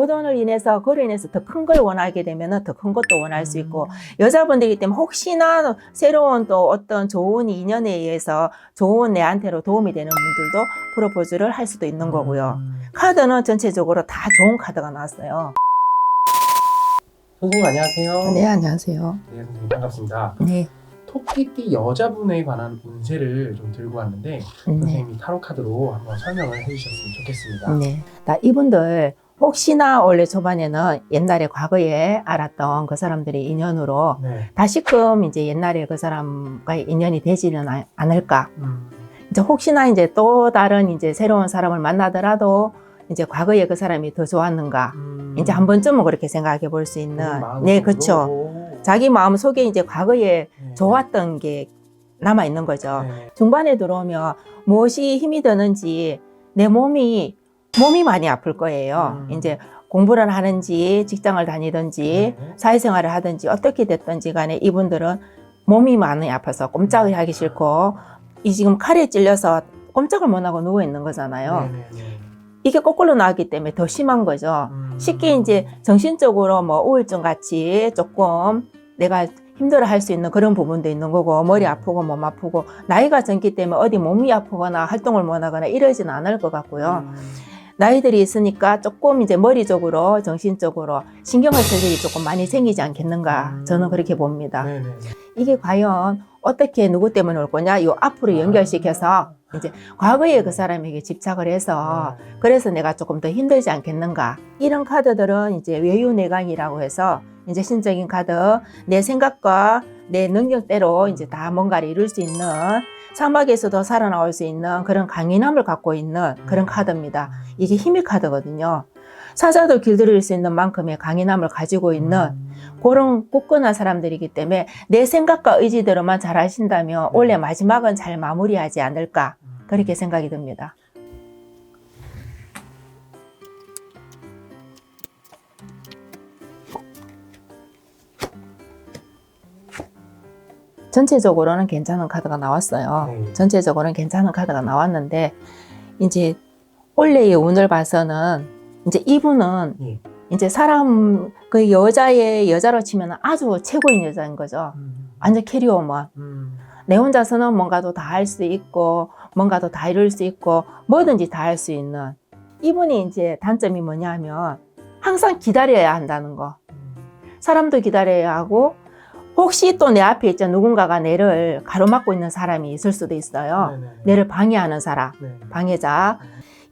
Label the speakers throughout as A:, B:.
A: 그 돈을 인해서 그로 인해서 더 큰 걸 원하게 되면은 더큰 것도 원할 수 있고 여자분들이기 때문에 혹시나 새로운 또 어떤 좋은 인연에 의해서 좋은 내한테로 도움이 되는 분들도 프로포즈를 할 수도 있는 거고요.
B: 음.
A: 카드는 전체적으로 다 좋은 카드가 나왔어요.
B: 선생님 안녕하세요.
A: 네, 안녕하세요.
B: 네, 선생님 반갑습니다.
A: 네.
B: 토끼띠 여자분에 관한 운세를 좀 들고 왔는데
A: 네.
B: 선생님이 타로 카드로 한번 설명을 해주셨으면 좋겠습니다.
A: 네. 나 이분들 혹시나 원래 초반에는 옛날에 과거에 알았던 그 사람들의 인연으로
B: 네.
A: 다시금 이제 옛날에 그 사람과 인연이 되지는 아- 않을까.
B: 음.
A: 이제 혹시나 이제 또 다른 이제 새로운 사람을 만나더라도 이제 과거에 그 사람이 더 좋았는가.
B: 음.
A: 이제 한 번쯤은 그렇게 생각해 볼 수 있는.
B: 마음으로.
A: 네, 그렇죠.
B: 오.
A: 자기 마음 속에 이제 과거에
B: 네.
A: 좋았던 게 남아 있는 거죠.
B: 네.
A: 중반에 들어오면 무엇이 힘이 드는지 내 몸이 몸이 많이 아플 거예요.
B: 음.
A: 이제 공부를 하는지 직장을 다니든지
B: 네.
A: 사회생활을 하든지 어떻게 됐든지 간에 이분들은 몸이 많이 아파서 꼼짝을 하기 싫고 이 지금 칼에 찔려서 꼼짝을 못 하고 누워 있는 거잖아요.
B: 네, 네, 네.
A: 이게 거꾸로 나왔기 때문에 더 심한 거죠.
B: 음.
A: 쉽게 이제 정신적으로 뭐 우울증 같이 조금 내가 힘들어 할 수 있는 그런 부분도 있는 거고 머리 아프고 몸 아프고 나이가 젊기 때문에 어디 몸이 아프거나 활동을 못 하거나 이러지는 않을 것 같고요.
B: 음.
A: 나이들이 있으니까 조금 이제 머리적으로 정신적으로 신경을 쓸 일이 조금 많이 생기지 않겠는가
B: 음.
A: 저는 그렇게 봅니다.
B: 네, 네, 네.
A: 이게 과연 어떻게 누구 때문에 올 거냐 요 앞으로 연결시켜서 이제 과거에 그 사람에게 집착을 해서
B: 네.
A: 그래서 내가 조금 더 힘들지 않겠는가. 이런 카드들은 이제 외유내강이라고 해서 이제 신적인 카드, 내 생각과 내 능력대로 이제 다 뭔가를 이룰 수 있는 사막에서도 살아나올 수 있는 그런 강인함을 갖고 있는 그런 카드입니다. 이게 힘의 카드거든요. 사자도 길들일 수 있는 만큼의 강인함을 가지고 있는
B: 음.
A: 그런 굳건한 사람들이기 때문에 내 생각과 의지대로만 잘 하신다면 원래 마지막은 잘 마무리하지 않을까 그렇게 생각이 듭니다. 전체적으로는 괜찮은 카드가 나왔어요.
B: 네.
A: 전체적으로는 괜찮은 카드가 나왔는데 이제 원래의 운을 봐서는 이제 이분은
B: 예.
A: 이제 사람 그 여자의 여자로 치면 아주 최고인 여자인 거죠.
B: 음.
A: 완전 캐리어만.
B: 음.
A: 내 혼자서는 뭔가도 다 할 수 있고 뭔가도 다 이룰 수 있고 뭐든지 다 할 수 있는 이분이 이제 단점이 뭐냐면 항상 기다려야 한다는 거. 사람도 기다려야 하고 혹시 또 내 앞에 있자 누군가가 내를 가로막고 있는 사람이 있을 수도 있어요.
B: 네, 네, 네.
A: 내를 방해하는 사람,
B: 네.
A: 방해자.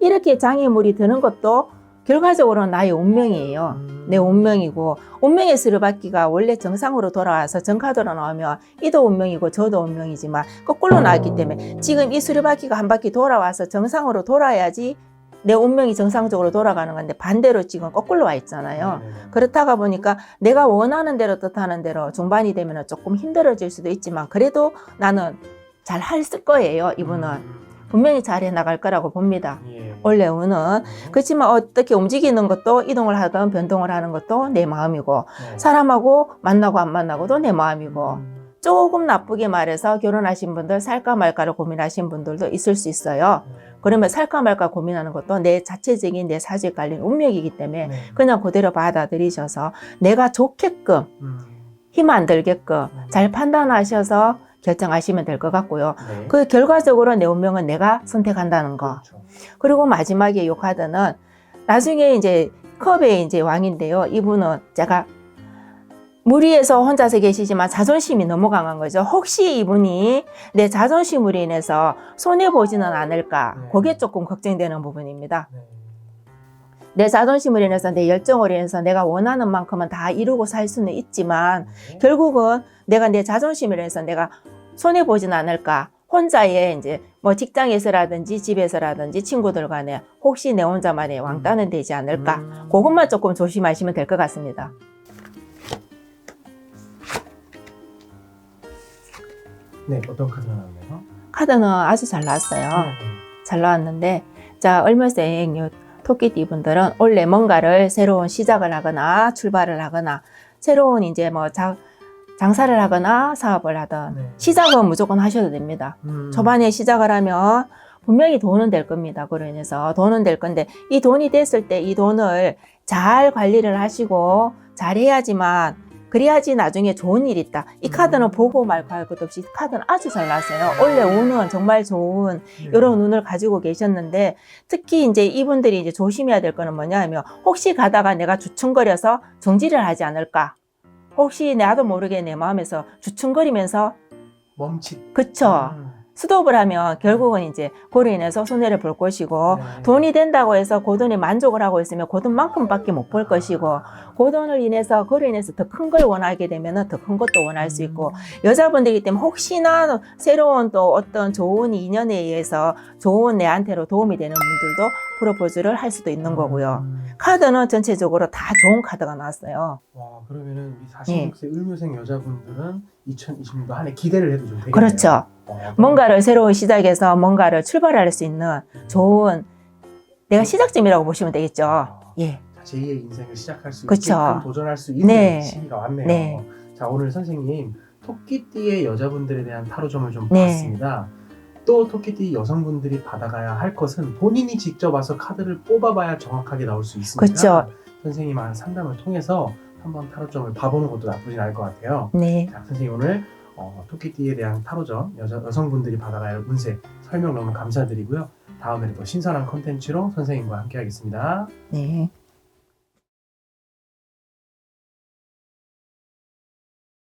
A: 이렇게 장애물이 드는 것도 결과적으로는 나의 운명이에요.
B: 음.
A: 내 운명이고 운명의 스르바퀴가 원래 정상으로 돌아와서 정카드로 나오면 이도 운명이고 저도 운명이지만 거꾸로 나왔기 때문에 지금 이 스르바퀴가 한 바퀴 돌아와서 정상으로 돌아야지 내 운명이 정상적으로 돌아가는 건데 반대로 지금 거꾸로 와 있잖아요.
B: 네, 네, 네.
A: 그렇다가 보니까 내가 원하는 대로 뜻하는 대로 중반이 되면 조금 힘들어질 수도 있지만 그래도 나는 잘 할 거예요. 이분은
B: 음.
A: 분명히 잘해 나갈 거라고 봅니다.
B: 예.
A: 원래 운은 그렇지만 어떻게 움직이는 것도 이동을 하든 변동을 하는 것도 내 마음이고
B: 네.
A: 사람하고 만나고 안 만나고도 내 마음이고
B: 음.
A: 조금 나쁘게 말해서 결혼하신 분들 살까 말까를 고민하신 분들도 있을 수 있어요.
B: 네.
A: 그러면 살까 말까 고민하는 것도 내 자체적인 내 사주에 깔린 운명이기 때문에
B: 네.
A: 그냥 그대로 받아들이셔서 내가 좋게끔
B: 음.
A: 힘안 들게끔 잘 판단하셔서 결정하시면 될 것 같고요.
B: 네.
A: 그 결과적으로 내 운명은 내가 선택한다는 거.
B: 그렇죠.
A: 그리고 마지막에 이 카드는 나중에 이제 컵의 이제 왕인데요. 이분은 제가 무리해서 혼자서 계시지만 자존심이 너무 강한 거죠. 혹시 이분이 내 자존심으로 인해서 손해 보지는 않을까?
B: 네.
A: 그게 조금 걱정되는 부분입니다.
B: 네.
A: 내 자존심으로 인해서 내 열정으로 인해서 내가 원하는 만큼은 다 이루고 살 수는 있지만
B: 네.
A: 결국은 내가 내 자존심으로 해서 내가 손해 보진 않을까? 혼자의 이제 뭐 직장에서라든지 집에서라든지 친구들 간에 혹시 내 혼자만의 왕따는 되지 않을까?
B: 음.
A: 그것만 조금 조심하시면 될 것 같습니다.
B: 네, 어떤 카드가 나왔나요?
A: 카드는 아주 잘 나왔어요.
B: 네.
A: 잘 나왔는데 자 얼마생 요 토끼띠 분들은 원래 뭔가를 새로운 시작을 하거나 출발을 하거나 새로운 이제 뭐 자, 장사를 하거나 사업을 하든
B: 네.
A: 시작은 무조건 하셔도 됩니다.
B: 음.
A: 초반에 시작을 하면 분명히 돈은 될 겁니다. 그로 인해서 돈은 될 건데 이 돈이 됐을 때 이 돈을 잘 관리를 하시고 잘 해야지만 그래야지 나중에 좋은 일이 있다. 이 카드는
B: 음.
A: 보고 말고 할것 없이 카드는 아주 잘 나왔어요. 원래 운은 정말 좋은
B: 네.
A: 이런 운을 가지고 계셨는데 특히 이제 이분들이 이제 조심해야 될 거는 뭐냐 하면 혹시 가다가 내가 주춤거려서 정지를 하지 않을까? 혹시 나도 모르게 내 마음에서 주춤거리면서
B: 멈칫.
A: 그쵸?
B: 음.
A: 스톱을 하면 결국은 이제 그로 인해서 손해를 볼 것이고
B: 네.
A: 돈이 된다고 해서 그 돈에 만족을 하고 있으면 그 돈만큼밖에 못 벌 것이고 그 돈을 인해서 그로 인해서 더 큰 걸 원하게 되면 더 큰 것도 원할 수 있고 여자분들이기 때문에 혹시나 새로운 또 어떤 좋은 인연에 의해서 좋은 내한테로 도움이 되는 분들도 프로포즈를 할 수도 있는 거고요.
B: 음.
A: 카드는 전체적으로 다 좋은 카드가 나왔어요.
B: 와 그러면은 이
A: 예.
B: 46세 의묘생 여자분들은 2020년도 한 해 기대를 해도 좀 되겠네요.
A: 그렇죠.
B: 어,
A: 뭔가를 새로운 시작해서 뭔가를 출발할 수 있는 좋은 내가 시작점이라고 보시면 되겠죠. 예.
B: 자, 제2의 인생을 시작할 수
A: 그쵸.
B: 있게끔 도전할 수 있는
A: 네.
B: 시기가 왔네요.
A: 네.
B: 자 오늘 선생님 토끼띠의 여자분들에 대한 타로점을 좀
A: 네.
B: 봤습니다. 또 토끼띠 여성분들이 받아가야 할 것은 본인이 직접 와서 카드를 뽑아봐야 정확하게 나올 수 있으니까
A: 그쵸.
B: 선생님 한 상담을 통해서 한번 타로점을 봐보는 것도 나쁘진 않을 것 같아요.
A: 네.
B: 자, 선생님 오늘 어, 토끼띠에 대한 타로점 여자, 여성분들이 할 운세 설명 너무 감사드리고요. 다음에도 더 신선한 컨텐츠로 선생님과 함께 하겠습니다.
A: 네.